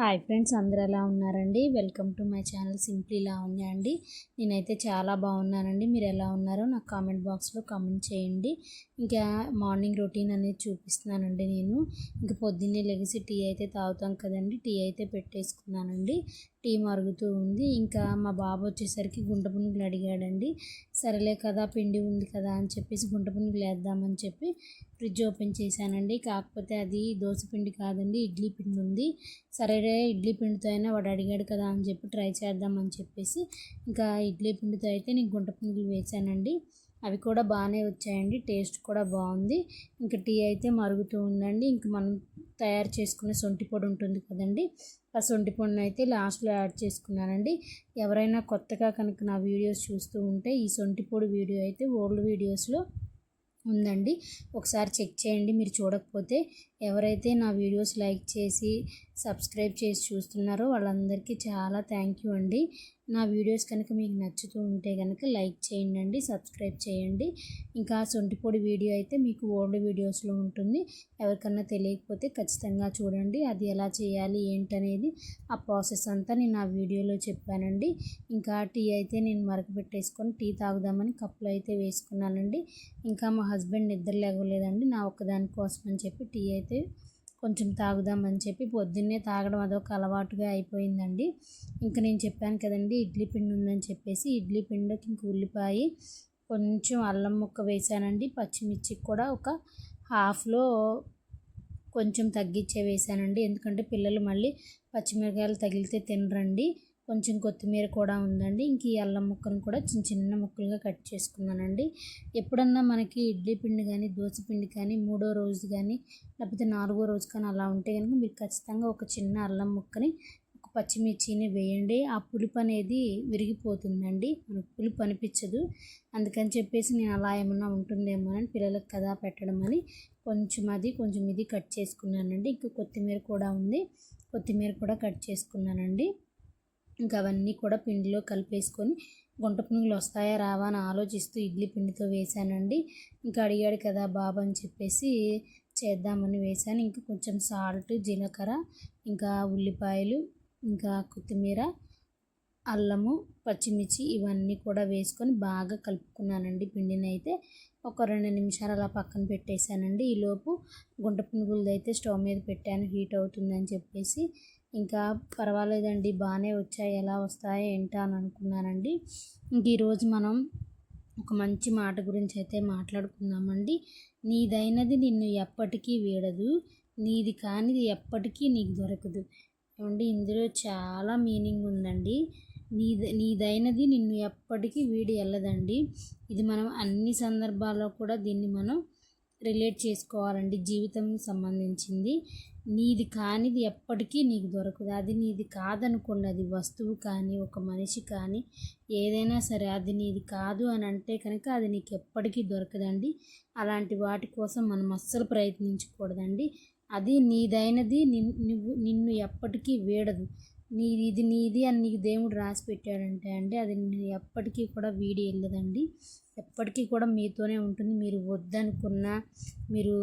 Hi friends అందరూ ఎలా ఉన్నారండి? Welcome to my channel simply ఇలా ఉన్నాయా అండి. నేనైతే చాలా బాగున్నానండి. మీరు ఎలా ఉన్నారో నాకు కామెంట్ బాక్స్లో కామెంట్ చేయండి. ఇంకా మార్నింగ్ రొటీన్ అనేది చూపిస్తున్నానండి నేను. ఇంకా పొద్దున్నే లెగిసి టీ అయితే తాగుతాం కదండి. టీ అయితే పెట్టేసుకున్నానండి. టీ మరుగుతూ ఉంది. ఇంకా మా బాబు వచ్చేసరికి గుంట పునుగులు అడిగాడండి. సరేలే కదా పిండి ఉంది కదా అని చెప్పేసి గుంట పునుగులు వేద్దామని చెప్పి ఫ్రిడ్జ్ ఓపెన్ చేశానండి. కాకపోతే అది దోశ పిండి కాదండి ఇడ్లీ పిండి ఉంది. సరేలే ఇడ్లీ పిండితో అయినా వాడు అడిగాడు కదా అని చెప్పి ట్రై చేద్దామని చెప్పేసి ఇంకా ఇడ్లీ పిండితో అయితే నేను గుంట పునుగులు వేసానండి అవి కూడా బాగానే వచ్చాయండి టేస్ట్ కూడా బాగుంది. ఇంకా టీ అయితే మరుగుతూ ఉందండి. ఇంక మనం తయారు చేసుకునే సొంటి పొడి ఉంటుంది కదండి ఆ సొంటి పొడిని అయితే లాస్ట్లో యాడ్ చేసుకున్నానండి. ఎవరైనా కొత్తగా కనుక నా వీడియోస్ చూస్తూ ఉంటే ఈ సొంటి పొడి వీడియో అయితే ఓల్డ్ వీడియోస్లో ఉందండి. ఒకసారి చెక్ చేయండి మీరు చూడకపోతే ఎవరైతే నా వీడియోస్ లైక్ చేసి సబ్స్క్రైబ్ చేసి చూస్తున్నారో వాళ్ళందరికీ చాలా థ్యాంక్ యూ అండి. నా వీడియోస్ కనుక మీకు నచ్చుతూ ఉంటే కనుక లైక్ చేయండి సబ్స్క్రైబ్ చేయండి. ఇంకా సొంటిపొడి వీడియో అయితే మీకు ఓల్డ్ వీడియోస్లో ఉంటుంది. ఎవరికన్నా తెలియకపోతే ఖచ్చితంగా చూడండి. అది ఎలా చేయాలి ఏంటనేది ఆ ప్రాసెస్ అంతా నేను ఆ వీడియోలో చెప్పానండి. ఇంకా టీ అయితే నేను మరకపెట్టేసుకొని టీ తాగుదామని కప్పులు అయితే వేసుకున్నానండి. ఇంకా మా హస్బెండ్ నిద్ర లేవలేదండి. నా ఒక్కదాని కోసం అని చెప్పి టీ అయితే కొంచెం తాగుదామని చెప్పి పొద్దున్నే తాగడం అదొక అలవాటుగా అయిపోయిందండి. ఇంకా నేను చెప్పాను కదండి ఇడ్లీ పిండి ఉందని చెప్పేసి ఇడ్లీ పిండికి ఇంక ఉల్లిపాయ కొంచెం అల్లం ముక్క వేసానండి. పచ్చిమిర్చి కూడా ఒక హాఫ్లో కొంచెం తగ్గించే వేసానండి. ఎందుకంటే పిల్లలు మళ్ళీ పచ్చిమిరకాయలు తగిలితే తినరండి. కొంచెం కొత్తిమీర కూడా ఉందండి. ఇంక ఈ అల్లం ముక్కను కూడా చిన్న చిన్న ముక్కలుగా కట్ చేసుకున్నానండి. ఎప్పుడన్నా మనకి ఇడ్లీ పిండి కానీ దోశ పిండి కానీ మూడో రోజు కానీ లేకపోతే నాలుగో రోజు కానీ అలా ఉంటే కనుక మీరు ఖచ్చితంగా ఒక చిన్న అల్లం ముక్కని ఒక పచ్చిమిర్చిని వేయండి. ఆ పులుపు అనేది విరిగిపోతుందండి. మనకు పులుపు అనిపించదు. అందుకని చెప్పేసి నేను అలా ఏమన్నా ఉంటుందేమో అని పిల్లలకు కదా పెట్టడం అని కొంచెం అది కొంచెం ఇది కట్ చేసుకున్నానండి. ఇంకా కొత్తిమీర కూడా ఉంది. కొత్తిమీర కూడా కట్ చేసుకున్నానండి. ఇంకా అవన్నీ కూడా పిండిలో కలిపేసుకొని గుంట పునుగులు వస్తాయా రావా అని ఆలోచిస్తూ ఇడ్లీ పిండితో వేసానండి ఇంకా అడిగాడు కదా బాబు అని చెప్పేసి చేద్దామని వేసాను ఇంకా కొంచెం సాల్ట్ జీలకర్ర ఇంకా ఉల్లిపాయలు ఇంకా కొత్తిమీర అల్లము పచ్చిమిర్చి ఇవన్నీ కూడా వేసుకొని బాగా కలుపుకున్నానండి పిండిని అయితే. ఒక రెండు నిమిషాలు అలా పక్కన పెట్టేశానండి. ఈలోపు గుంట పునుగులది అయితే స్టవ్ మీద పెట్టాను. హీట్ అవుతుందని చెప్పేసి ఇంకా పర్వాలేదండి బాగానే వచ్చాయి ఎలా వస్తాయి ఏంటా అని అనుకున్నానండి. ఇంక ఈరోజు మనం ఒక మంచి మాట గురించి అయితే మాట్లాడుకుందామండి. నీదైనది నిన్ను ఎప్పటికీ వీడదు నీది కానిది ఎప్పటికీ నీకు దొరకదు. ఏమండి ఇందులో చాలా మీనింగ్ ఉందండి. నీది నీదైనది నిన్ను ఎప్పటికీ వీడి వెళ్ళదండి ఇది మనం అన్ని సందర్భాల్లో కూడా దీన్ని మనం రిలేట్ చేసుకోవాలండి జీవితం సంబంధించింది. నీది కానిది ఎప్పటికీ నీకు దొరకదు. అది నీది కాదనుకోండి అది వస్తువు కానీ ఒక మనిషి కానీ ఏదైనా సరే అది నీది కాదు అని అంటే కనుక అది నీకు ఎప్పటికీ దొరకదండి. అలాంటి వాటి కోసం మనం అస్సలు ప్రయత్నించకూడదండి. అది నీదైనది నువ్వు నిన్ను ఎప్పటికీ వీడదు. నీది ఇది నీది అని నీకు దేవుడు రాసి పెట్టాడంటే అండి అది ఎప్పటికీ కూడా వీడి వెళ్ళదండి. ఎప్పటికీ కూడా మీతోనే ఉంటుంది. మీరు వద్దనుకున్నా మీరు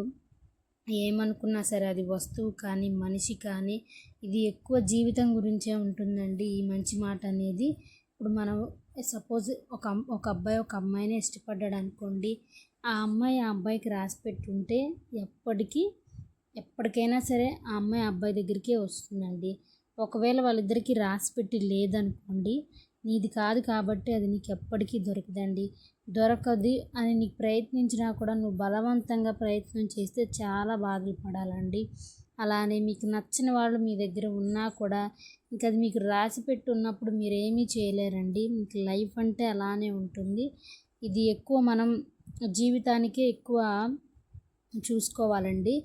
ఏమనుకున్నా సరే అది వస్తువు కానీ మనిషి కానీ ఇది ఎక్కువ జీవితం గురించే ఉంటుందండి ఈ మంచి మాట అనేది. ఇప్పుడు మనం సపోజ్ ఒక ఒక అబ్బాయి ఒక అమ్మాయిని ఇష్టపడ్డాడు అనుకోండి ఆ అమ్మాయి ఆ అబ్బాయికి రాసి పెట్టుంటే ఎప్పటికీ ఎప్పటికైనా సరే ఆ అమ్మాయి అబ్బాయి దగ్గరికే వస్తుందండి. ఒకవేళ వాళ్ళిద్దరికీ రాసి పెట్టి లేదనుకోండి నీది కాదు కాబట్టి అది నీకు ఎప్పటికీ దొరకదండి. దొరకదు అని నీకు ప్రయత్నించినా కూడా నువ్వు బలవంతంగా ప్రయత్నం చేస్తే చాలా బాధలు పడాలండి. అలానే మీకు నచ్చిన వాళ్ళు మీ దగ్గర ఉన్నా కూడా ఇంకా అది మీకు రాసి పెట్టి ఉన్నప్పుడు మీరేమీ చేయలేరండి. మీకు లైఫ్ అంటే అలానే ఉంటుంది. ఇది ఎక్కువ మనం జీవితానికే ఎక్కువ చూసుకోవాలండి.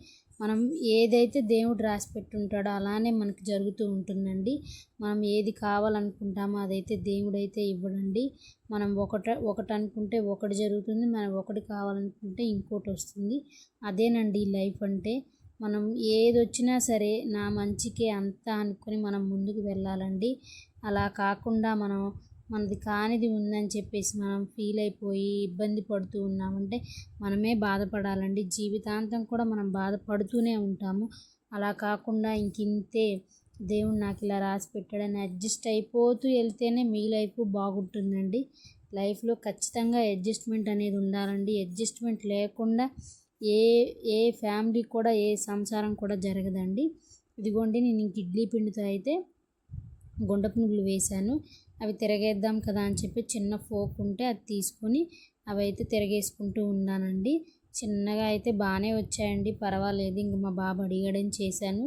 మనం ఏదైతే దేవుడు రాసి పెట్టుంటాడో అలానే మనకు జరుగుతూ ఉంటుందండి. మనం ఏది కావాలనుకుంటామో అదైతే దేవుడు అయితే ఇవ్వడండి. మనం ఒకట ఒకటి అనుకుంటే ఒకటి జరుగుతుంది మనం ఒకటి కావాలనుకుంటే ఇంకోటి వస్తుంది. అదేనండి లైఫ్ అంటే. మనం ఏది వచ్చినా సరే నా మంచికే అంతా అనుకొని మనం ముందుకు వెళ్ళాలండి. అలా కాకుండా మనం మనది కానిది ఉందని చెప్పేసి మనం ఫీల్ అయిపోయి ఇబ్బంది పడుతూ ఉన్నామంటే మనమే బాధపడాలండి. జీవితాంతం కూడా మనం బాధపడుతూనే ఉంటాము. అలా కాకుండా ఇంకింతే దేవుడు నాకు ఇలా రాసి పెట్టాడని అడ్జస్ట్ అయిపోతూ వెళ్తేనే మీ లైఫ్ బాగుంటుందండి. లైఫ్లో ఖచ్చితంగా అడ్జస్ట్మెంట్ అనేది ఉండాలండి. అడ్జస్ట్మెంట్ లేకుండా ఏ ఏ ఫ్యామిలీ కూడా ఏ సంసారం కూడా జరగదండి. ఇదిగోండి నేను ఇంక ఇడ్లీ పిండితో అయితే గుండె పునుగులు వేశాను. అవి తిరగేద్దాం కదా అని చెప్పి చిన్న ఫోక్ ఉంటే అది తీసుకొని అవి అయితే తిరగేసుకుంటూ ఉన్నానండి. చిన్నగా అయితే బాగానే వచ్చాయండి పర్వాలేదు. ఇంక మా బాబు అడిగాడని చేశాను.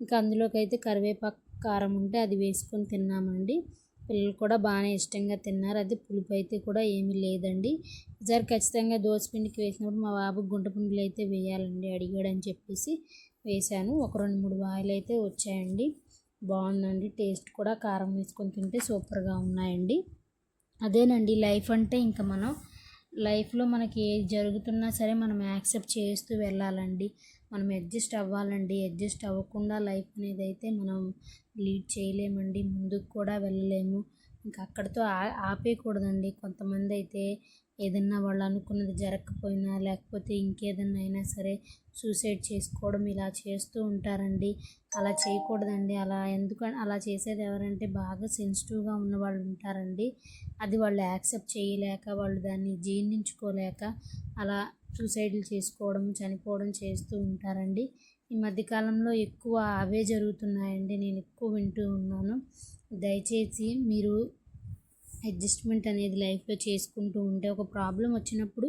ఇంకా అందులోకి అయితే కరివేపాకు కారం ఉంటే అది వేసుకొని తిన్నామండి. పిల్లలు కూడా బాగానే ఇష్టంగా తిన్నారు. అది పులుపు అయితే కూడా ఏమీ లేదండి. ఈసారి ఖచ్చితంగా పిండికి వేసినప్పుడు మా బాబు గుంట పుండులు అయితే వేయాలండి అడిగాడని చెప్పేసి వేశాను. ఒక రెండు మూడు వాయిలు అయితే వచ్చాయండి. బాగుందండి. టేస్ట్ కూడా కారం వేసుకొని తింటే సూపర్గా ఉన్నాయండి. అదేనండి లైఫ్ అంటే ఇంకా మనం లైఫ్లో మనకి ఏది జరుగుతున్నా సరే మనం యాక్సెప్ట్ చేస్తూ వెళ్ళాలండి. మనం అడ్జస్ట్ అవ్వాలండి. అడ్జస్ట్ అవ్వకుండా లైఫ్ అనేది అయితే మనం లీడ్ చేయలేమండి. ముందుకు కూడా వెళ్ళలేము. ఇంకా అక్కడితో ఆపేయకూడదండి. కొంతమంది అయితే ఏదన్నా వాళ్ళు అనుకున్నది జరగకపోయినా లేకపోతే ఇంకేదన్నా అయినా సరే సూసైడ్ చేసుకోవడం ఇలా చేస్తూ ఉంటారండి. అలా చేయకూడదండి. అలా ఎందుకంటే అలా చేసేది ఎవరంటే బాగా సెన్సిటివ్గా ఉన్న వాళ్ళు ఉంటారండి. అది వాళ్ళు యాక్సెప్ట్ చేయలేక వాళ్ళు దాన్ని జీర్ణించుకోలేక అలా సూసైడ్లు చేసుకోవడం చనిపోవడం చేస్తూ ఉంటారండి. ఈ మధ్యకాలంలో ఎక్కువ అవే జరుగుతున్నాయండి. నేను ఎక్కువ వింటూ ఉన్నాను. దయచేసి మీరు అడ్జస్ట్మెంట్ అనేది లైఫ్లో చేసుకుంటూ ఉంటే ఒక ప్రాబ్లం వచ్చినప్పుడు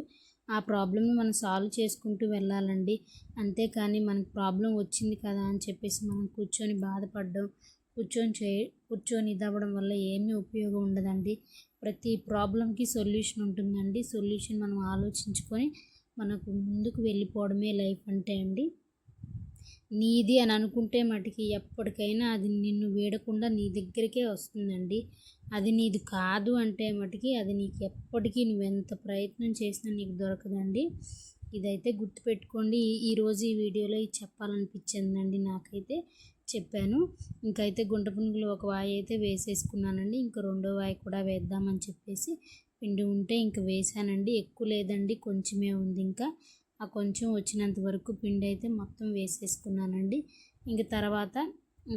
ఆ ప్రాబ్లమ్ని మనం సాల్వ్ చేసుకుంటూ వెళ్ళాలండి. అంతేకాని మనకు ప్రాబ్లం వచ్చింది కదా అని చెప్పేసి మనం కూర్చొని బాధపడడం కూర్చొని చే కూర్చొని ఇదవ్వడం వల్ల ఏమీ ఉపయోగం ఉండదండి. ప్రతి ప్రాబ్లంకి సొల్యూషన్ ఉంటుందండి. సొల్యూషన్ మనం ఆలోచించుకొని మనకు ముందుకు వెళ్ళిపోవడమే లైఫ్ అంటే అండి. నీది అని అనుకుంటే మటుకి ఎప్పటికైనా అది నిన్ను వేడకుండా నీ దగ్గరికే వస్తుందండి. అది నీది కాదు అంటే మటుకి అది నీకు ఎప్పటికీ నువ్వు ఎంత ప్రయత్నం చేసినా నీకు దొరకదండి. ఇదైతే గుర్తుపెట్టుకోండి. ఈరోజు ఈ వీడియోలో ఇది చెప్పాలనిపించిందండి నాకైతే చెప్పాను. ఇంకైతే గుంట పునుగులు ఒక వాయి అయితే వేసేసుకున్నానండి. ఇంకా రెండో వాయి కూడా వేద్దామని చెప్పేసి పిండి ఉంటే ఇంక వేసానండి ఎక్కువ లేదండి కొంచెమే ఉంది ఇంకా. ఆ కొంచెం వచ్చినంత వరకు పిండి అయితే మొత్తం వేసేసుకున్నానండి. ఇంక తర్వాత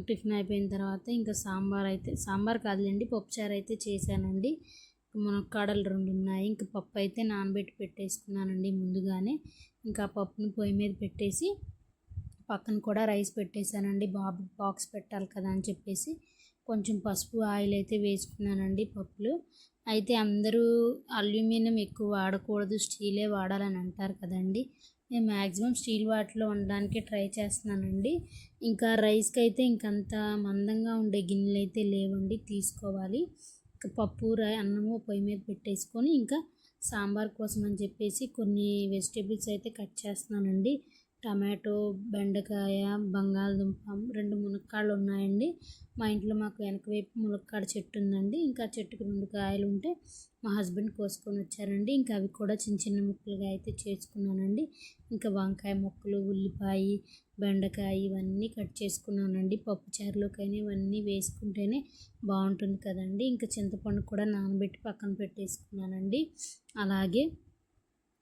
టిఫిన్ అయిపోయిన తర్వాత ఇంకా సాంబార్ అయితే సాంబార్ కాదులేండి పప్పుచారు అయితే చేశానండి. మునక్కాడలు రెండు ఉన్నాయి ఇంకా పప్పు అయితే నానబెట్టి పెట్టేసుకున్నానండి ముందుగానే. ఇంకా పప్పుని పొయ్యి మీద పెట్టేసి పక్కన కూడా రైస్ పెట్టేశానండి. బాబు బాక్స్ పెట్టాలి కదా అని చెప్పేసి కొంచెం పసుపు ఆయిల్ అయితే వేసుకున్నానండి పప్పులు. అయితే అందరూ అల్యూమినియం ఎక్కువ వాడకూడదు స్టీలే వాడాలని అంటారు కదండి. నేను మ్యాక్సిమం స్టీల్ వాటిలో వండడానికి ట్రై చేస్తున్నానండి. ఇంకా రైస్కి అయితే ఇంకంత మందంగా ఉండే గిన్నెలు అయితే లేవండి తీసుకోవాలి. ఇంకా పప్పు రై అన్నము పొయ్యి మీద పెట్టేసుకొని ఇంకా సాంబార్ కోసం అని చెప్పేసి కొన్ని వెజిటేబుల్స్ అయితే కట్ చేస్తున్నానండి. టమాటో బెండకాయ బంగాళదుంప రెండు మునక్కాడలు ఉన్నాయండి మా ఇంట్లో మాకు వెనక వైపు మునక్కాడ చెట్టు ఉందండి ఇంకా చెట్టుకు రెండు కాయలు ఉంటే మా హస్బెండ్ కోసుకొని వచ్చారండి. ఇంకా అవి కూడా చిన్న చిన్న ముక్కలుగా అయితే చేసుకున్నానండి. ఇంకా వంకాయ ముక్కలు ఉల్లిపాయ బెండకాయ ఇవన్నీ కట్ చేసుకున్నానండి. పప్పు చారులోకైనా ఇవన్నీ వేసుకుంటేనే బాగుంటుంది కదండి. ఇంకా చింతపండు కూడా నానబెట్టి పక్కన పెట్టేసుకున్నానండి. అలాగే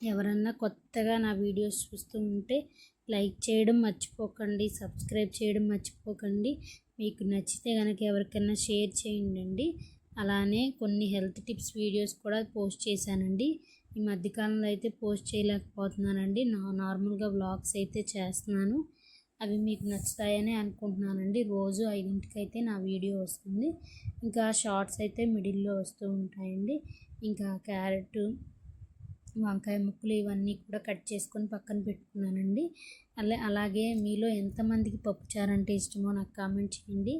ఎవరన్నా కొత్తగా నా వీడియోస్ చూస్తూ ఉంటే లైక్ చేయడం మర్చిపోకండి సబ్స్క్రైబ్ చేయడం మర్చిపోకండి. మీకు నచ్చితే కనుక ఎవరికైనా షేర్ చేయండి అలానే కొన్ని హెల్త్ టిప్స్ వీడియోస్ కూడా పోస్ట్ చేశానండి. ఈ మధ్యకాలంలో అయితే పోస్ట్ చేయలేకపోతున్నానండి. నా నార్మల్గా వ్లాగ్స్ అయితే చేస్తున్నాను. అవి మీకు నచ్చుతాయని అనుకుంటున్నానండి. రోజు ఐదింటికి అయితే నా వీడియో వస్తుంది. ఇంకా షార్ట్స్ అయితే మిడిల్లో వస్తూ ఉంటాయండి. ఇంకా క్యారెట్ వంకాయ ముక్కలు ఇవన్నీ కూడా కట్ చేసుకొని పక్కన పెట్టుకున్నానండి. అలా అలాగే మీలో ఎంతమందికి పప్పుచారు అంటే ఇష్టమో నాకు కామెంట్ చేయండి.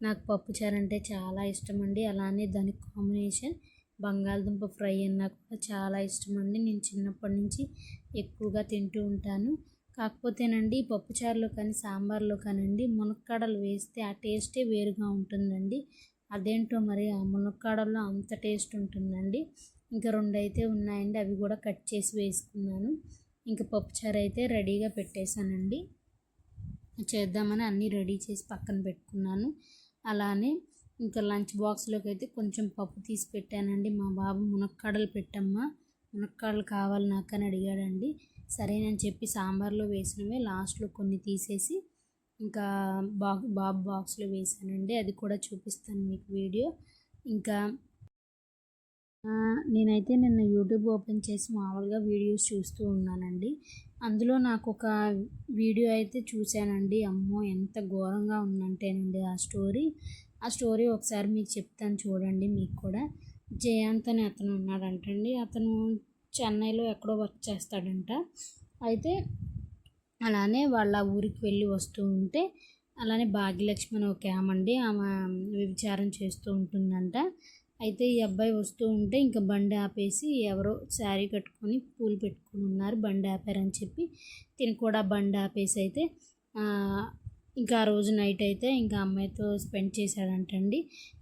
నాకు పప్పుచారు అంటే చాలా ఇష్టం అండి అలానే దాని కాంబినేషన్ బంగాళదుంప ఫ్రై అన్నా కూడా చాలా ఇష్టం అండి నేను చిన్నప్పటి నుంచి ఎక్కువగా తింటూ ఉంటాను. కాకపోతేనండి పప్పుచారులో కానీ సాంబార్లో కానండి మునక్కాడలు వేస్తే ఆ టేస్టే వేరుగా ఉంటుందండి. అదేంటో మరి ఆ మునక్కాడల్లో అంత టేస్ట్ ఉంటుందండి. ఇంకా రెండు అయితే ఉన్నాయండి. అవి కూడా కట్ చేసి వేసుకున్నాను. ఇంకా పప్పుచారు అయితే రెడీగా పెట్టేశానండి. చేద్దామని అన్నీ రెడీ చేసి పక్కన పెట్టుకున్నాను. అలానే ఇంకా లంచ్ బాక్స్లోకి అయితే కొంచెం పప్పు తీసి పెట్టానండి. మా బాబు మునక్కాడలు పెట్టమ్మా. మునక్కాడలు కావాలి నాకు అని అడిగాడండి. సరేనని చెప్పి సాంబార్లో వేసినవే లాస్ట్లో కొన్ని తీసేసి ఇంకా బాక్ బాబు బాక్స్లో వేసానండి అది కూడా చూపిస్తాను మీకు వీడియో. ఇంకా నేనైతే నిన్న యూట్యూబ్ ఓపెన్ చేసి మామూలుగా వీడియోస్ చూస్తూ ఉన్నానండి. అందులో నాకు ఒక వీడియో అయితే చూశానండి. అమ్మో ఎంత ఘోరంగా ఉందంటేనండి ఆ స్టోరీ. ఆ స్టోరీ ఒకసారి మీకు చెప్తాను చూడండి మీకు కూడా. జయాంత్ అని అతను ఉన్నాడంటండి. అతను చెన్నైలో ఎక్కడో వర్క్ చేస్తాడంట. అయితే అలానే వాళ్ళ ఊరికి వెళ్ళి వస్తూ ఉంటే అలానే భాగ్యలక్ష్మి అని ఒక ఆమె అండి. ఆమె విచారం చేస్తూ ఉంటుందంట. అయితే ఈ అబ్బాయి వస్తూ ఉంటే ఇంకా బండి ఆపేసి ఎవరో శారీ కట్టుకొని పూలు పెట్టుకుని ఉన్నారు బండి ఆపారని చెప్పి. తిని కూడా బండి ఆపేసి అయితే ఇంకా ఆ రోజు నైట్ అయితే ఇంకా అమ్మాయితో స్పెండ్ చేశాడంటండి.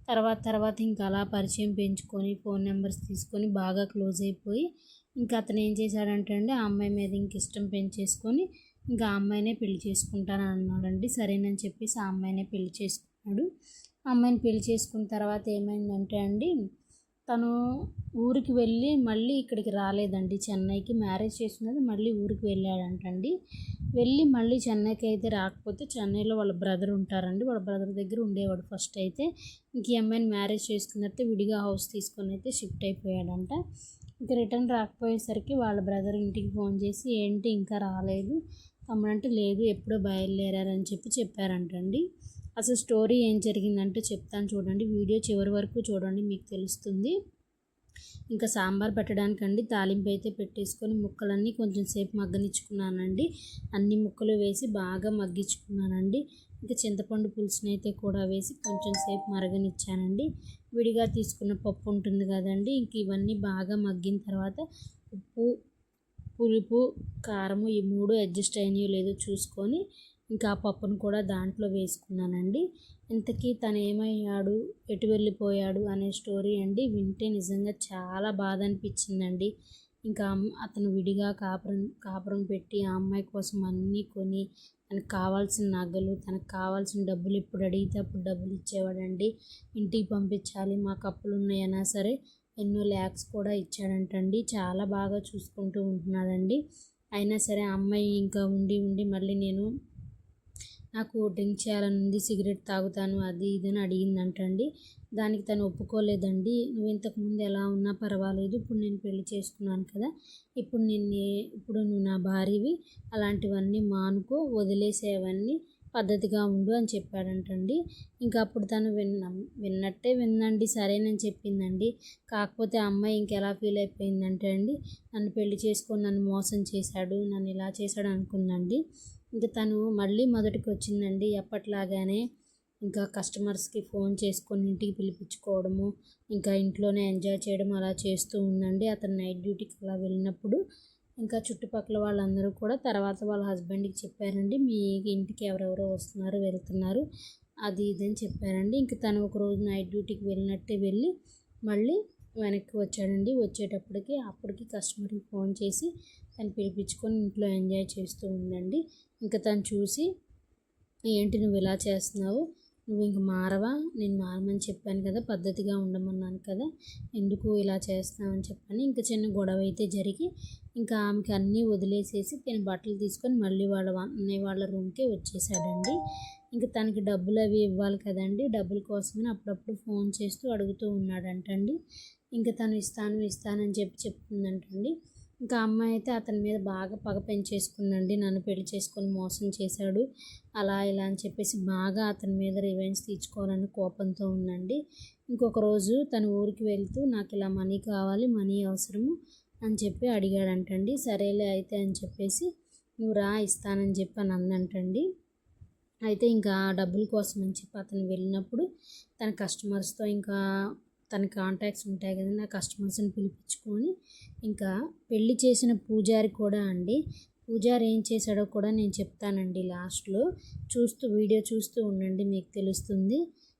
తర్వాత తర్వాత ఇంకా అలా పరిచయం పెంచుకొని ఫోన్ నెంబర్స్ తీసుకొని బాగా క్లోజ్ అయిపోయి ఇంకా అతను ఏం చేశాడంటండి ఆ అమ్మాయి మీద ఇంక ఇష్టం పెంచేసుకొని ఇంకా ఆ అమ్మాయినే పెళ్ళి చేసుకుంటాను అన్నాడండి సరేనని చెప్పేసి ఆ అమ్మాయినే పెళ్ళి చేసుకున్నాడు. అమ్మాయిని పెళ్ళి చేసుకున్న తర్వాత ఏమైందంటే అండి తను ఊరికి వెళ్ళి మళ్ళీ ఇక్కడికి రాలేదండి. చెన్నైకి మ్యారేజ్ చేసుకున్నది మళ్ళీ ఊరికి వెళ్ళాడంటండి వెళ్ళి మళ్ళీ చెన్నైకి అయితే రాకపోతే చెన్నైలో వాళ్ళ బ్రదర్ ఉంటారండి. వాళ్ళ బ్రదర్ దగ్గర ఉండేవాడు ఫస్ట్ అయితే. ఇంక ఈ అమ్మాయిని మ్యారేజ్ చేసుకున్నట్టు విడిగా హౌస్ తీసుకొని అయితే షిఫ్ట్ అయిపోయాడంట. ఇంకా రిటర్న్ రాకపోయేసరికి వాళ్ళ బ్రదర్ ఇంటికి ఫోన్ చేసి ఏంటి ఇంకా రాలేదు? తమ్ముడంటే లేదు ఎప్పుడో బయలుదేరారని చెప్పి చెప్పారంటండి. అసలు స్టోరీ ఏం జరిగిందంటే చెప్తాను చూడండి. వీడియో చివరి వరకు చూడండి మీకు తెలుస్తుంది. ఇంకా సాంబార్ పెట్టడానికండి తాలింపు అయితే పెట్టేసుకొని ముక్కలన్నీ కొంచెం సేపు మగ్గనిచ్చుకున్నానండి. అన్ని ముక్కలు వేసి బాగా మగ్గించుకున్నానండి. ఇంకా చింతపండు పులుసుని అయితే కూడా వేసి కొంచెం సేపు మరగనిచ్చానండి. విడిగా తీసుకున్న పప్పు ఉంటుంది కదండి ఇంక ఇవన్నీ బాగా మగ్గిన తర్వాత ఉప్పు పులుపు కారము ఈ మూడు అడ్జస్ట్ అయినాయో లేదో చూసుకొని ఇంకా ఆ పప్పును కూడా దాంట్లో వేసుకున్నానండి. ఇంతకీ తను ఏమయ్యాడు? ఎటు వెళ్ళిపోయాడు? అనే స్టోరీ అండి. వింటే నిజంగా చాలా బాధ అనిపించిందండి. ఇంకా అతను విడిగా కాపురం కాపురం పెట్టి ఆ అమ్మాయి కోసం అన్నీ కొని తనకు కావాల్సిన నగలు తనకు కావాల్సిన డబ్బులు ఇప్పుడు అడిగితే అప్పుడు డబ్బులు ఇచ్చేవాడండి. ఇంటికి పంపించాలి మాకు అప్పులు ఉన్నాయన్నా సరే ఎన్నో ల్యాక్స్ కూడా ఇచ్చాడంటండి. చాలా బాగా చూసుకుంటూ ఉంటున్నాడండి. అయినా సరే ఆ అమ్మాయి ఇంకా ఉండి ఉండి మళ్ళీ నేను నాకు డ్రింక్ చేయాలని ఉంది సిగరెట్ తాగుతాను అది ఇది అని అడిగిందంటండి. దానికి తను ఒప్పుకోలేదండి. నువ్వు ఇంతకుముందు ఎలా ఉన్నా పర్వాలేదు ఇప్పుడు నేను పెళ్ళి చేసుకున్నాను కదా. ఇప్పుడు నేను ఏ- ఇప్పుడు నువ్వు నా భార్యవి అలాంటివన్నీ మానుకో వదిలేసేవన్నీ పద్ధతిగా ఉండు అని చెప్పాడంటండి. ఇంకా అప్పుడు తను విన్న విన్నట్టే విందండి సరేనని చెప్పిందండి. కాకపోతే ఆ అమ్మాయి ఇంకెలా ఫీల్ అయిపోయిందంటే అండి నన్ను పెళ్ళి చేసుకొని నన్ను మోసం చేశాడు నన్ను ఇలా చేశాడు అనుకుందండి ఇంకా తను మళ్ళీ మొదటికి వచ్చిందండి ఎప్పట్లాగానే. ఇంకా కస్టమర్స్కి ఫోన్ చేసుకొని ఇంటికి పిలిపించుకోవడము ఇంకా ఇంట్లోనే ఎంజాయ్ చేయడం అలా చేస్తూ ఉందండి. అతను నైట్ డ్యూటీకి అలా వెళ్ళినప్పుడు ఇంకా చుట్టుపక్కల వాళ్ళందరూ కూడా తర్వాత వాళ్ళ హస్బెండ్కి చెప్పారండి మీ ఇంటికి ఎవరెవరో వస్తున్నారు వెళ్తున్నారు అది ఇది అని చెప్పారండి. ఇంకా తను ఒక రోజు నైట్ డ్యూటీకి వెళ్ళినట్టే వెళ్ళి మళ్ళీ వెనక్కి వచ్చాడండి. వచ్చేటప్పటికి అప్పటికి కస్టమర్కి ఫోన్ చేసి తను పిలిపించుకొని ఇంట్లో ఎంజాయ్ చేస్తూ ఉందండి ఇంకా తను చూసి ఏంటి నువ్వు ఇలా చేస్తున్నావు? నువ్వు ఇంక మారవా? నేను మారమని చెప్పాను కదా పద్ధతిగా ఉండమన్నాను కదా ఎందుకు ఇలా చేస్తున్నావు చెప్పని. ఇంకా చిన్న గొడవ అయితే జరిగి ఇంకా ఆమెకి అన్నీ వదిలేసేసి తను బట్టలు తీసుకొని మళ్ళీ వాళ్ళ అన్నయ్య వాళ్ళ రూమ్కే వచ్చేసాడండి. ఇంకా తనకి డబ్బులు అవి ఇవ్వాలి కదండి. డబ్బుల కోసమని అప్పుడప్పుడు ఫోన్ చేస్తూ అడుగుతూ ఉన్నాడంటండి. ఇంకా తను ఇస్తాను ఇస్తానని చెప్పి చెప్తుందంటండి. ఇంకా అమ్మాయి అయితే అతని మీద బాగా పగ పెంచేసుకుందండి. నన్ను పెళ్ళి చేసుకొని మోసం చేశాడు. అలా ఇలా అని చెప్పేసి బాగా అతని మీద రివెంజ్ తీర్చుకోవాలని కోపంతో ఉందండి. ఇంకొక రోజు తన ఊరికి వెళ్తూ నాకు ఇలా మనీ కావాలి మనీ అవసరము అని చెప్పి అడిగాడంటండి. సరేలే అయితే అని చెప్పేసి నువ్వు రా ఇస్తానని చెప్పి అని అందంటండి. అయితే ఇంకా ఆ డబ్బుల కోసం అని చెప్పి అతను వెళ్ళినప్పుడు తన కస్టమర్స్తో ఇంకా తన కాంటాక్ట్స్ ఉంటాయి కదండి ఆ కస్టమర్స్ని పిలిపించుకొని ఇంకా పెళ్ళి చేసిన పూజారి కూడా అండి. పూజారి ఏం చేశాడో కూడా నేను చెప్తానండి లాస్ట్లో చూస్తూ వీడియో చూస్తూ ఉండండి మీకు తెలుస్తుంది.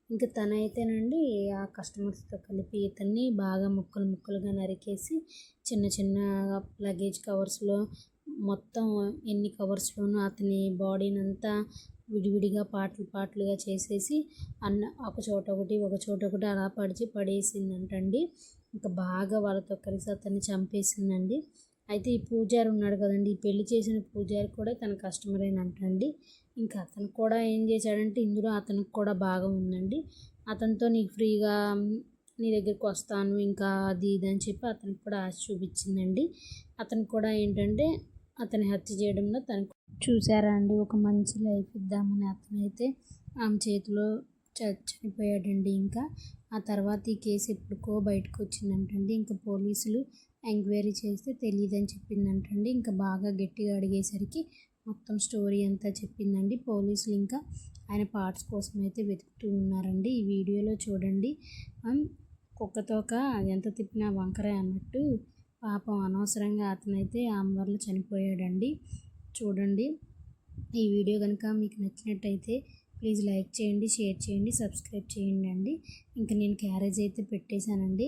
ఇంకా తనైతేనండి ఆ కస్టమర్స్తో కలిపి ఇతన్ని బాగా ముక్కలు ముక్కలుగా నరికేసి చిన్న చిన్న లగేజ్ కవర్స్లో మొత్తం ఎన్ని కవర్స్లోనూ అతని బాడీని అంతా విడివిడిగా పాటలు పాటలుగా చేసేసి అన్న ఒక చోట ఒకటి ఒక చోట ఒకటి అలా పడిచి పడేసిందంటండి. ఇంకా బాగా వాళ్ళతో కలిసి అతన్ని చంపేసిందండి. అయితే ఈ పూజారి ఉన్నాడు కదండి ఈ పెళ్ళి చేసిన పూజారి కూడా తన కస్టమరేనంటండి. ఇంకా అతను కూడా ఏం చేశాడంటే ఇందులో అతనికి కూడా బాగా ఉందండి. అతనితో నీకు ఫ్రీగా నీ దగ్గరికి వస్తాను ఇంకా అది ఇది అని చెప్పి అతనికి కూడా ఆశ చూపించిందండి. అతను కూడా ఏంటంటే అతని హత్య చేయడంలో తనకు చూసారా అండి? ఒక మంచి లైఫ్ ఇద్దామని అతనైతే ఆమె చేతిలో చనిపోయాడండి ఇంకా. ఆ తర్వాత ఈ కేసు ఎప్పుడుకో బయటకు వచ్చిందంటండి ఇంకా పోలీసులు ఎంక్వైరీ చేస్తే తెలియదని చెప్పిందంటండి. ఇంకా బాగా గట్టిగా అడిగేసరికి మొత్తం స్టోరీ అంతా చెప్పిందండి. పోలీసులు ఇంకా ఆయన పార్ట్స్ కోసం అయితే వెతుకుతూ ఉన్నారండి. ఈ వీడియోలో చూడండి. కుక్కతోక ఎంత తిప్పినా వంకరే అన్నట్టు పాపం అనవసరంగా అతనైతే ఆమె వల్ల చనిపోయాడండి. చూడండి. ఈ వీడియో కనుక మీకు నచ్చినట్టయితే ప్లీజ్ లైక్ చేయండి షేర్ చేయండి సబ్స్క్రైబ్ చేయండి అండి. ఇంకా నేను క్యారేజ్ అయితే పెట్టేశానండి.